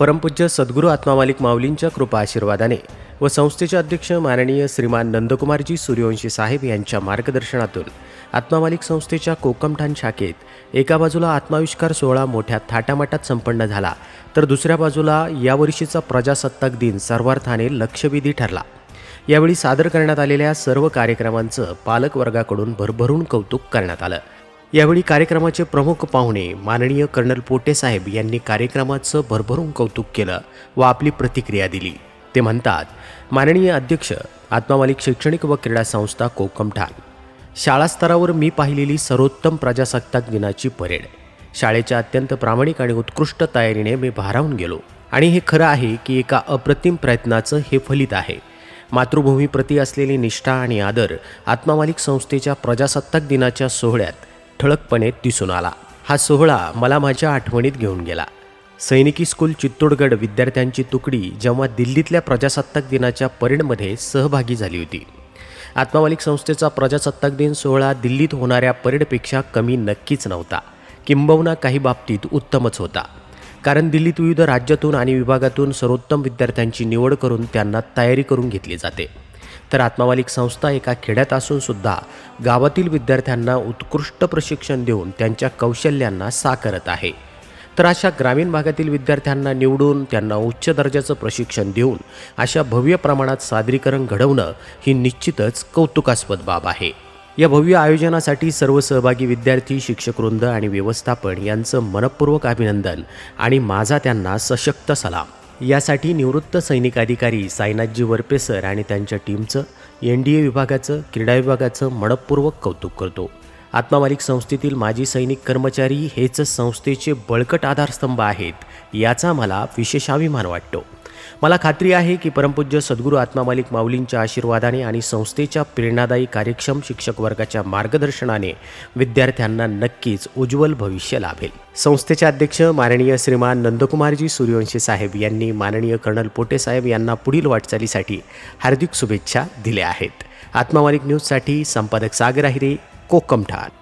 परमपूज्य सद्गुरू आत्मामालिक माऊलींच्या कृपा आशीर्वादाने व संस्थेचे अध्यक्ष माननीय श्रीमान नंदकुमारजी सूर्यवंशी साहेब यांच्या मार्गदर्शनातून आत्मामालिक संस्थेच्या कोकमठाण शाखेत एका बाजूला आत्माविष्कार सोहळा मोठ्या थाटामाटात संपन्न झाला तर दुसऱ्या बाजूला यावर्षीचा प्रजासत्ताक दिन सर्वार्थाने लक्षवेधी ठरला. यावेळी सादर करण्यात आलेल्या सर्व कार्यक्रमांचं पालकवर्गाकडून भरभरून कौतुक करण्यात आलं. यावेळी कार्यक्रमाचे प्रमुख पाहुणे माननीय कर्नल पोटे साहेब यांनी कार्यक्रमाचं भरभरून कौतुक केलं व आपली प्रतिक्रिया दिली. ते म्हणतात माननीय अध्यक्ष आत्मामालिक शैक्षणिक व क्रीडा संस्था कोकमठाण शाळा स्तरावर मी पाहिलेली सर्वोत्तम प्रजासत्ताक दिनाची परेड. शाळेच्या अत्यंत प्रामाणिक आणि उत्कृष्ट तयारीने मी भारावून गेलो. आणि हे खरं आहे की एका अप्रतिम प्रयत्नाचं हे फलित आहे. मातृभूमीप्रती असलेली निष्ठा आणि आदर आत्मामालिक संस्थेच्या प्रजासत्ताक दिनाच्या सोहळ्यात ठळकपणे दिसून आला. हा सोहळा मला माझ्या आठवणीत घेऊन गेला. सैनिकी स्कूल चित्तोडगड विद्यार्थ्यांची तुकडी जेव्हा दिल्लीतल्या प्रजासत्ताक दिनाच्या परेडमध्ये सहभागी झाली होती. आत्मामालिक संस्थेचा प्रजासत्ताक दिन सोहळा दिल्लीत होणाऱ्या परेडपेक्षा कमी नक्कीच नव्हता. किंबहुना काही बाबतीत उत्तमच होता. कारण दिल्लीत विविध राज्यातून आणि विभागातून सर्वोत्तम विद्यार्थ्यांची निवड करून त्यांना तयारी करून घेतली जाते. तर आत्मावालिक संस्था एका खेड्यात असून सुद्धा गावातील विद्यार्थ्यांना उत्कृष्ट प्रशिक्षण देऊन त्यांच्या कौशल्यांना साकारत आहे. तर अशा ग्रामीण भागातील विद्यार्थ्यांना निवडून त्यांना उच्च दर्जाचं प्रशिक्षण देऊन अशा भव्य प्रमाणात सादरीकरण घडवणं ही निश्चितच कौतुकास्पद बाब आहे. या भव्य आयोजनासाठी सर्व सहभागी विद्यार्थी शिक्षकवृंद आणि व्यवस्थापन यांचं मनपूर्वक अभिनंदन आणि माझा त्यांना सशक्त सलाम. यासाठी निवृत्त सैनिक अधिकारी साईनाथजी वरपेसर आणि त्यांच्या टीमचं एन डी ए विभागाचं क्रीडा विभागाचं मनपूर्वक कौतुक करतो. आत्मामालिक संस्थेतील माजी सैनिक कर्मचारी हेच संस्थेचे बळकट आधारस्तंभ आहेत याचा मला विशेष अभिमान वाटतो. मला खात्री आहे की परमपूज्य सद्गुरू आत्मामालिक माऊलींच्या आशीर्वादाने आणि संस्थेच्या प्रेरणादायी कार्यक्षम शिक्षक वर्गाच्या मार्गदर्शनाने विद्यार्थ्यांना नक्कीच उज्ज्वल भविष्य लाभेल. संस्थेचे अध्यक्ष माननीय श्रीमान नंदकुमारजी सूर्यवंशी साहेब यांनी माननीय कर्नल पोटे साहेब यांना पुढील वाटचालीसाठी हार्दिक शुभेच्छा दिल्या आहेत. आत्मामालिक न्यूजसाठी संपादक सागर आहिरे कोकमठाण.